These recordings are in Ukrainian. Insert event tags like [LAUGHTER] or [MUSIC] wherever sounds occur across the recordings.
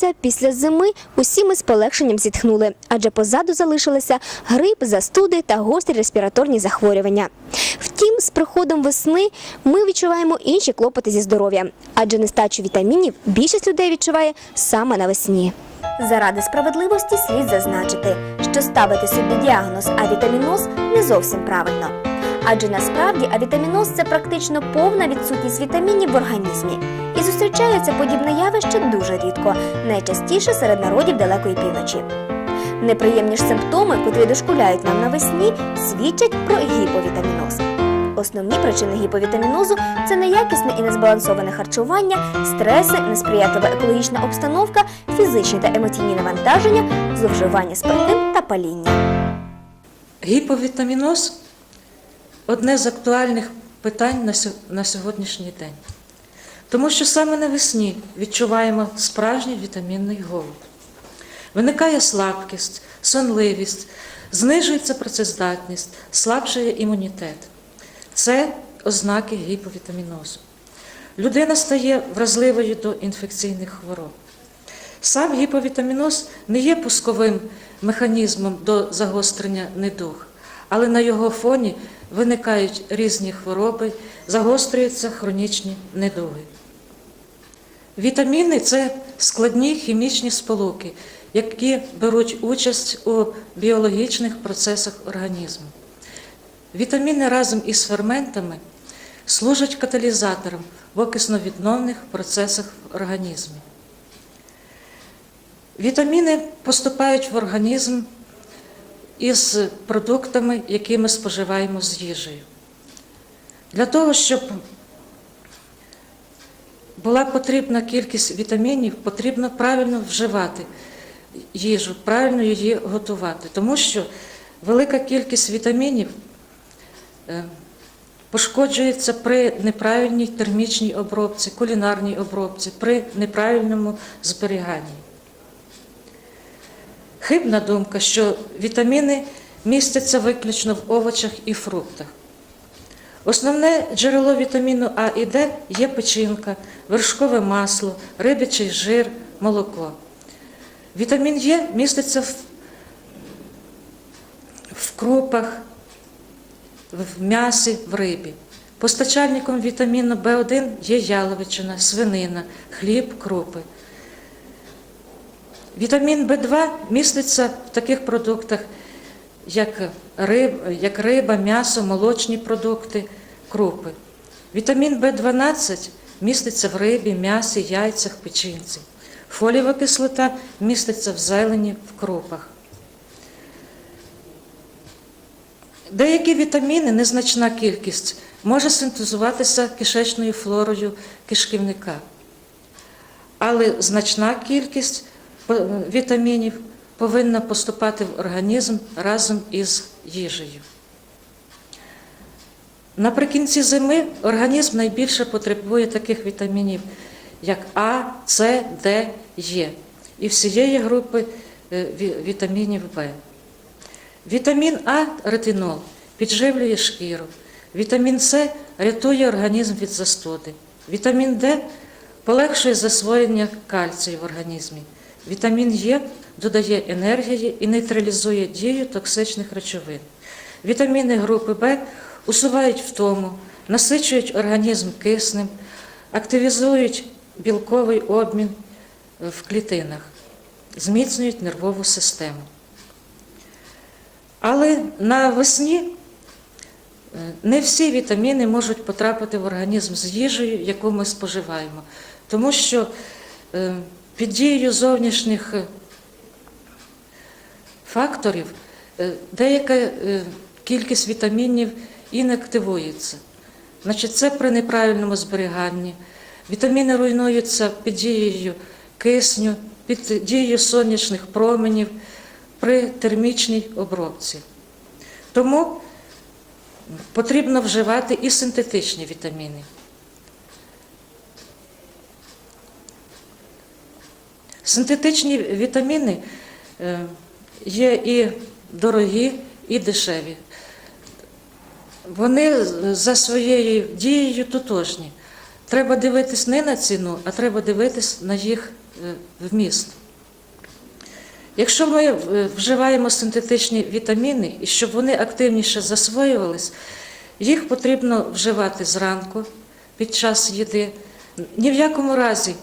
почалося після зими, усі ми з полегшенням зітхнули, адже позаду залишилися грип, застуди та гострі респіраторні захворювання. Втім, з приходом весни ми відчуваємо інші клопоти зі здоров'ям, адже нестачу вітамінів більшість людей відчуває саме навесні. Заради справедливості слід зазначити, що ставити собі діагноз авітаміноз не зовсім правильно. Адже насправді авітаміноз це практично повна відсутність вітамінів в організмі. І зустрічається подібне явище дуже рідко, найчастіше серед народів далекої півночі. Неприємні ж симптоми, котрі дошкуляють нам навесні, свідчать про гіповітаміноз. Основні причини гіповітамінозу це неякісне і незбалансоване харчування, стреси, несприятлива екологічна обстановка, фізичні та емоційні навантаження, зловживання спиртним та паління. Гіповітаміноз одне з актуальних питань на сьогоднішній день. Тому що саме навесні відчуваємо справжній вітамінний голод. Виникає слабкість, сонливість, знижується працездатність, слабшає імунітет. Це ознаки гіповітамінозу. Людина стає вразливою до інфекційних хвороб. Сам гіповітаміноз не є пусковим механізмом до загострення недуг, але на його фоні виникають різні хвороби, загострюються хронічні недуги. Вітаміни це складні хімічні сполуки, які беруть участь у біологічних процесах організму. Вітаміни разом із ферментами служать каталізатором в окисно-відновних процесах в організмі. Вітаміни поступають в організм із продуктами, які ми споживаємо з їжею. Для того, щоб була потрібна кількість вітамінів, потрібно правильно вживати їжу, правильно її готувати, тому що велика кількість вітамінів е, пошкоджується при неправильній термічній обробці, кулінарній обробці, при неправильному зберіганні. Хибна думка, що вітаміни містяться виключно в овочах і фруктах. Основне джерело вітаміну А і Д є печінка, вершкове масло, рибячий жир, молоко. Вітамін Е міститься в, в крупах, в м'ясі, в рибі. Постачальником вітаміну В1 є яловичина, свинина, хліб, крупи. Вітамін В2 міститься в таких продуктах, як, риб, як риба, м'ясо, молочні продукти, крупи. Вітамін В12 міститься в рибі, м'ясі, яйцях, печінці. Фолієва кислота міститься в зелені, в крупах. Деякі вітаміни, незначна кількість, може синтезуватися кишечною флорою кишківника. Але значна кількість вітамінів повинна поступати в організм разом із їжею. Наприкінці зими організм найбільше потребує таких вітамінів, як А, С, Д, Е і всієї групи е, вітамінів В. Вітамін А ретинол підживлює шкіру. Вітамін С рятує організм від застуди. Вітамін Д полегшує засвоєння кальцію в організмі. Вітамін Е додає енергії і нейтралізує дію токсичних речовин. Вітаміни групи В усувають втому, насичують організм киснем, активізують білковий обмін в клітинах, зміцнюють нервову систему. Але навесні е, не всі вітаміни можуть потрапити в організм з їжею, яку ми споживаємо, тому що е, під дією зовнішніх е, факторів е, деяка е, кількість вітамінів і не активується. Значить, це при неправильному зберіганні. Вітаміни руйнуються під дією кисню, під дією сонячних променів при термічній обробці. Тому потрібно вживати і синтетичні вітаміни. Синтетичні вітаміни е, є і дорогі, і дешеві. Вони за своєю дією тотожні. треба дивитись не на ціну, а треба дивитись на їх е, вміст. Якщо ми е, вживаємо синтетичні вітаміни, і щоб вони активніше засвоювались, їх потрібно вживати зранку під час їди. Ні в якому разі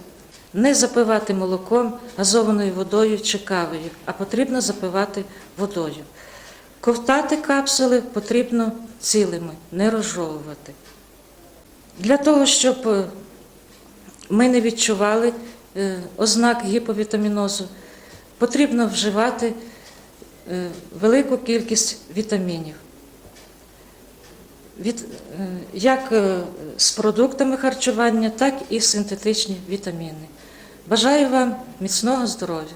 не запивати молоком, газованою водою чи кавою, а потрібно запивати водою. Ковтати капсули потрібно цілими, не розжовувати. Для того, щоб е, ми не відчували е, ознак гіповітамінозу, потрібно вживати е, велику кількість вітамінів. Від, як з продуктами харчування, так і синтетичні вітаміни. Бажаю вам міцного здоров'я!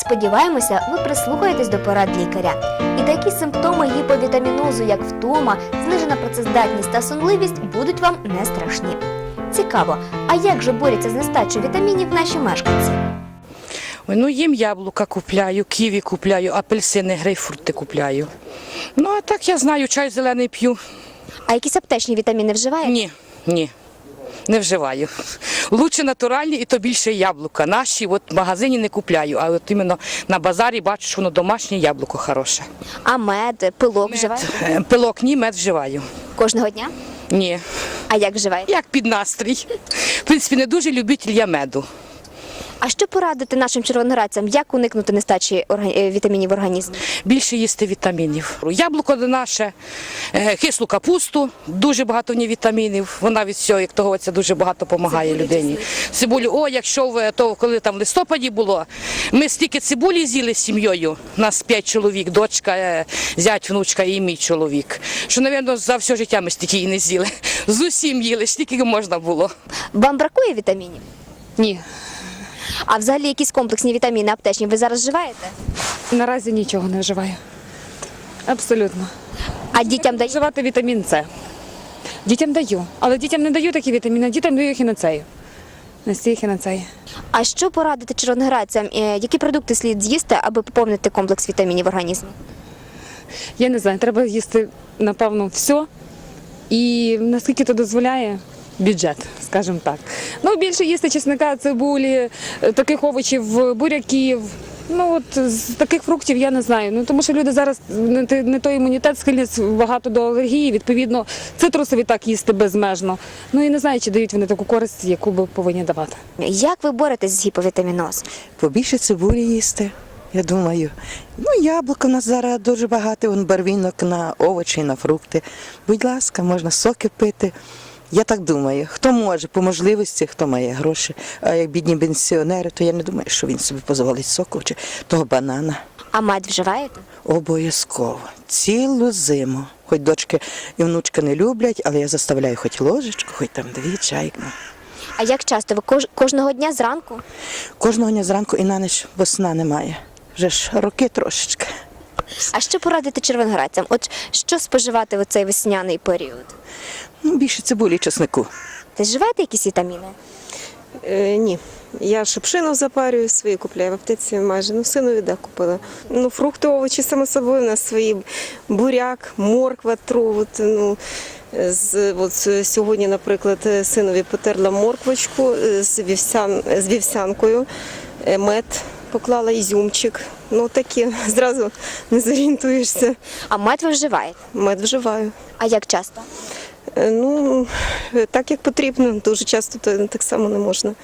Сподіваємося, ви прислухаєтесь до порад лікаря. І такі симптоми гіповітамінозу, як втома, знижена працездатність та сонливість, будуть вам не страшні. Цікаво, а як же борються з нестачою вітамінів наші мешканці? Ой, ну їм яблука купляю, ківі купляю, апельсини, грейпфрути купляю. Ну, а так я знаю, чай зелений п'ю. А якісь аптечні вітаміни вживаєте? Ні, ні, не вживаю. Лучше натуральні і то більше яблука. Наші от в магазині не купляю, а от іменно на базарі бачу, що воно домашнє яблуко хороше. А мед, пилок вживаєте? Е, Пилок ні, мед вживаю. Кожного дня? Ні. А як вживаєте? Як під настрій. В принципі, не дуже любитель я меду. А що порадити нашим червоноградцям, як уникнути нестачі е, вітамінів в організмі? більше їсти вітамінів. Яблуко наше, е, кислу капусту, дуже багато в ній вітамінів. Вона від всього, як того, це дуже багато допомагає людині. Цибулю, о, якщо ви то коли там в листопаді було, ми стільки цибулі з'їли з сім'єю. Нас п'ять чоловік, дочка, е, зять, внучка і мій чоловік. Що, мабуть, за все життя ми стільки її не з'їли. З усім їли, стільки можна було. Вам бракує вітамінів? Ні, А взагалі якісь комплексні вітаміни аптечні ви зараз вживаєте? наразі нічого не вживаю. Абсолютно. А дітям дають? Вживати вітамін С. Дітям даю, але дітям не даю такі вітаміни, дітям даю хіноцею. Настій хіноцею. А що порадити червоноградцям? Е, Які продукти слід з'їсти, аби поповнити комплекс вітамінів в організмі? Я не знаю, треба їсти, напевно, все. І наскільки то дозволяє бюджет, скажімо так. Ну, більше їсти чесника, цибулі, е, таких овочів, буряків. Ну от з таких фруктів я не знаю. Ну тому що люди зараз не, не той імунітет, схильність багато до алергії. Відповідно, цитрусові так їсти безмежно. Ну і не знаю, чи дають вони таку користь, яку би повинні давати. Як ви боретесь з гіповітамінозом? Побільше цибулі їсти, я думаю. Ну, яблука у нас зараз дуже багато, вон барвінок на овочі, на фрукти. Будь ласка, можна соки пити. Я так думаю, хто може по можливості, хто має гроші. А як бідні пенсіонери, то я не думаю, що він собі дозволить соку чи того банана. А мед вживаєте? Обов'язково. Цілу зиму. Хоч дочки і внучка не люблять, але я заставляю хоч ложечку, хоч там дві чайки. А як часто? Ви кож- кожного дня зранку? Кожного дня зранку і на ніч, бо сна немає. Вже ж роки трошечки. А що порадити червоноградцям? От що споживати в цей весняний період? Ну, більше цибулі і чеснику. Ти вживаєте якісь вітаміни? Е, ні. Я шипшину запарюю, свої купляю в аптеці майже. Ну, синові да, купила. Ну, фрукти, овочі, само собою, у нас свої буряк, морква, тру. От, ну, з, от, сьогодні, наприклад, синові потерла морквочку е, з, вівсян, з вівсянкою, е, мед поклала ізюмчик. Ну, такі, [LAUGHS] зразу не зорієнтуєшся. А мед ви вживаєте? Мед вживаю. А як часто? Е, Ну, так як потрібно, дуже часто то так само не можна.